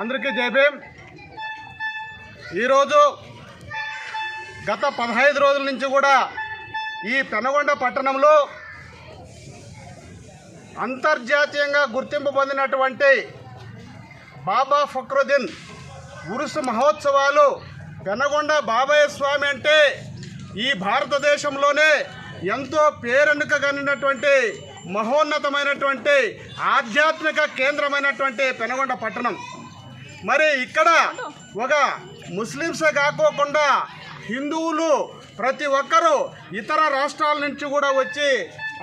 అందరికీ జయభీం ఈరోజు గత పదహైదు రోజుల నుంచి కూడా ఈ పెనగొండ పట్టణంలో అంతర్జాతీయంగా గుర్తింపు పొందినటువంటి బాబా ఫక్రుద్దీన్ ఉరుసు మహోత్సవాలు పెనగొండ బాబాయ్య స్వామి అంటే ఈ భారతదేశంలోనే ఎంతో పేరెన్నికగనినటువంటి మహోన్నతమైనటువంటి ఆధ్యాత్మిక కేంద్రమైనటువంటి పెనగొండ పట్టణం. మరి ఇక్కడ ఒక ముస్లిమ్సే కాకోకుండా హిందువులు ప్రతి ఒక్కరూ ఇతర రాష్ట్రాల నుంచి కూడా వచ్చి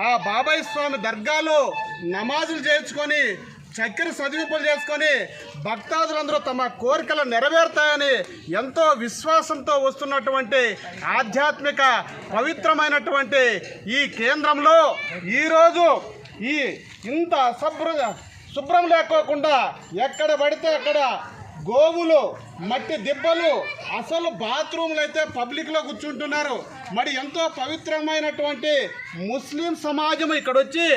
ఆ బాబాయ్ స్వామి దర్గాలో నమాజులు చేయించుకొని చక్కెర సదివింపులు చేసుకొని భక్తాదులందరూ తమ కోరికలు నెరవేరుతాయని ఎంతో విశ్వాసంతో వస్తున్నటువంటి ఆధ్యాత్మిక పవిత్రమైనటువంటి ఈ కేంద్రంలో ఈరోజు ఈ ఇంత అసభ్ర శుభ్రం లేకోకుండా ఎక్కడ పడితే అక్కడ గోవులు మట్టి దిబ్బలు అసలు బాత్రూమ్లు అయితే పబ్లిక్లో కూర్చుంటున్నారు. మరి ఎంతో పవిత్రమైనటువంటి ముస్లిం సమాజం ఇక్కడ వచ్చి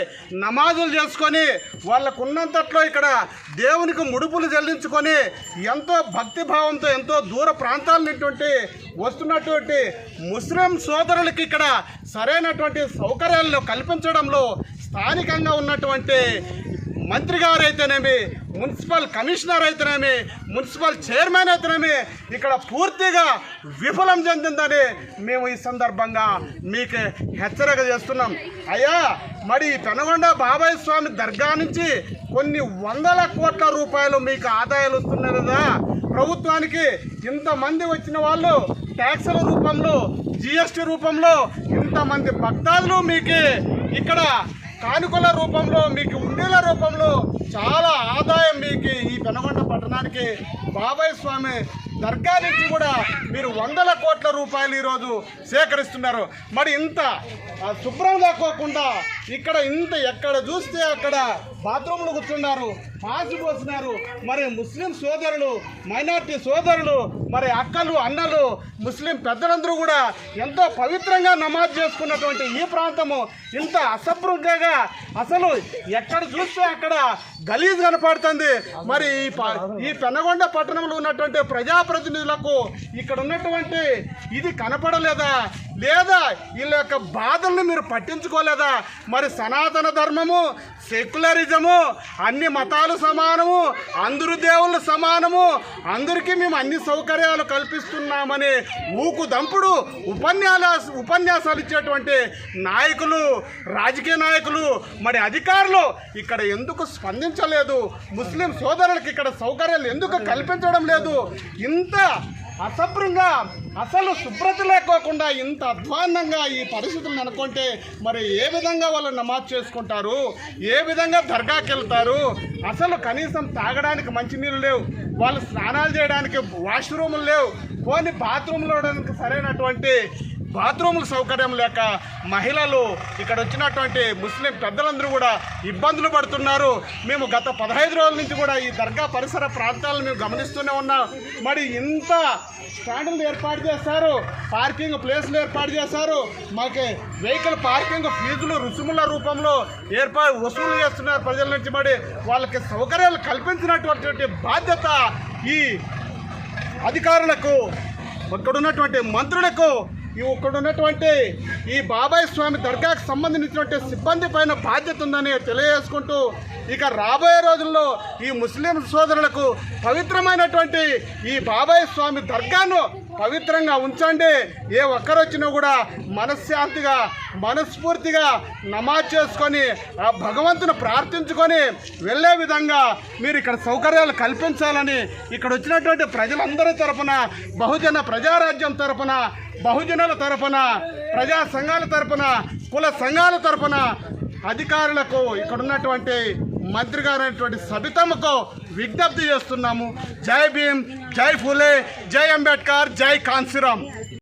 నమాజులు చేసుకొని వాళ్ళకున్నంతట్లో ఇక్కడ దేవునికి ముడుపులు చెల్లించుకొని ఎంతో భక్తిభావంతో ఎంతో దూర ప్రాంతాల నుండి వస్తున్నటువంటి ముస్లిం సోదరులకి ఇక్కడ సరైనటువంటి సౌకర్యాలను కల్పించడంలో స్థానికంగా ఉన్నటువంటి మంత్రి గారు అయితేనేమి మున్సిపల్ కమిషనర్ అయితేనేమి మున్సిపల్ చైర్మన్ అయితేనేమి ఇక్కడ పూర్తిగా విఫలం చెందిందని మేము ఈ సందర్భంగా మీకు హెచ్చరిక చేస్తున్నాం. అయ్యా మరి ఈ పెనగొండ బాబాయ్ స్వామి దర్గా నుంచి కొన్ని వందల కోట్ల రూపాయలు మీకు ఆదాయాలు వస్తున్నాయి కదా. ప్రభుత్వానికి ఇంతమంది వచ్చిన వాళ్ళు ట్యాక్సుల రూపంలో జిఎస్టీ రూపంలో ఇంతమంది భక్తాదులు మీకు ఇక్కడ కానుకల రూపంలో మీకు ఉండేల రూపంలో చాలా ఆదాయం మీకు ఈ పెనగొండ పట్టణానికి. బాబాయ్ స్వామి దర్గా నుంచి కూడా మీరు వందల కోట్ల రూపాయలు ఈరోజు సేకరిస్తున్నారు. మరి ఇంత శుభ్రం దాక్కోకుండా ఇక్కడ ఇంత ఎక్కడ చూస్తే అక్కడ బాత్రూంలు కూర్చున్నారు మాసి పోస్తున్నారు మరి ముస్లిం సోదరులు మైనార్టీ సోదరులు మరి అక్కలు అన్నలు ముస్లిం పెద్దలందరూ కూడా ఎంతో పవిత్రంగా నమాజ్ చేసుకున్నటువంటి ఈ ప్రాంతము ఇంత అసభ్రంగా అసలు ఎక్కడ చూస్తే అక్కడ గలీజ్ కనపడుతుంది. మరి ఈ ఈ పెనగొండ పట్టణంలో ఉన్నటువంటి ప్రజాప్రతినిధులకు ఇక్కడ ఉన్నటువంటి ఇది కనపడలేదా? లేదా వీళ్ళ యొక్క బాధల్ని మీరు పట్టించుకోలేదా? మరి సనాతన ధర్మము సెక్యులరిజము అన్ని మతాలు సమానము అందరు దేవుళ్ళు సమానము అందరికీ మేము అన్ని సౌకర్యాలు కల్పిస్తున్నామని ఊకు దంపుడు ఉపన్యాసాలు ఉపన్యాసాలు ఇచ్చేటువంటి నాయకులు రాజకీయ నాయకులు మరి అధికారులు ఇక్కడ ఎందుకు స్పందించలేదు? ముస్లిం సోదరులకు ఇక్కడ సౌకర్యాలు ఎందుకు కల్పించడం లేదు? ఇంత అసభ్యంగా అసలు శుభ్రత లేకోకుండా ఇంత అధ్వాన్నంగా ఈ పరిస్థితులను అనుకుంటే మరి ఏ విధంగా వాళ్ళు నమాజ్ చేసుకుంటారు? ఏ విధంగా దర్గాకి వెళ్తారు? అసలు కనీసం తాగడానికి మంచినీళ్ళు లేవు. వాళ్ళు స్నానాలు చేయడానికి వాష్రూములు లేవు. పోనీ బాత్రూంలో ఉండడానికి సరైనటువంటి బాత్రూముల సౌకర్యం లేక మహిళలు ఇక్కడ వచ్చినటువంటి ముస్లిం పెద్దలందరూ కూడా ఇబ్బందులు పడుతున్నారు. మేము గత పదహైదు రోజుల నుంచి కూడా ఈ దర్గా పరిసర ప్రాంతాలను మేము గమనిస్తూనే ఉన్నాం. మరి ఇంత స్టాండ్లు ఏర్పాటు చేశారు పార్కింగ్ ప్లేస్లు ఏర్పాటు చేశారు మాకు వెహికల్ పార్కింగ్ ఫీజులు రుసుముల రూపంలో ఏర్పాటు వసూలు చేస్తున్నారు ప్రజల నుంచి. మరి వాళ్ళకి సౌకర్యాలు కల్పించినటువంటి బాధ్యత ఈ అధికారులకు ఇక్కడ ఉన్నటువంటి మంత్రులకు ఈ ఇక్కడ ఉన్నటువంటి ఈ బాబాయ్ స్వామి దర్గాకు సంబంధించినటువంటి సిబ్బంది పైన బాధ్యత ఉందని తెలియజేసుకుంటూ ఇక రాబోయే రోజుల్లో ఈ ముస్లిం సోదరులకు పవిత్రమైనటువంటి ఈ బాబాయ్ స్వామి దర్గాను పవిత్రంగా ఉంచండి. ఏ ఒక్కరొచ్చినా కూడా మనశ్శాంతిగా మనస్ఫూర్తిగా నమాజ్ చేసుకొని ఆ భగవంతుని ప్రార్థించుకొని వెళ్ళే విధంగా మీరు ఇక్కడ సౌకర్యాలు కల్పించాలని ఇక్కడ వచ్చినటువంటి ప్రజలందరి తరఫున బహుజన ప్రజారాజ్యం తరఫున బహుజనుల తరపున ప్రజా సంఘాల తరఫున కుల సంఘాల తరఫున అధికారులకు ఇక్కడ ఉన్నటువంటి మంత్రి గారైనటువంటి సబితమ్మకు విజ్ఞప్తి చేస్తున్నాము. జై భీమ్ జై ఫులే జై అంబేద్కర్ జై కాన్సీరామ్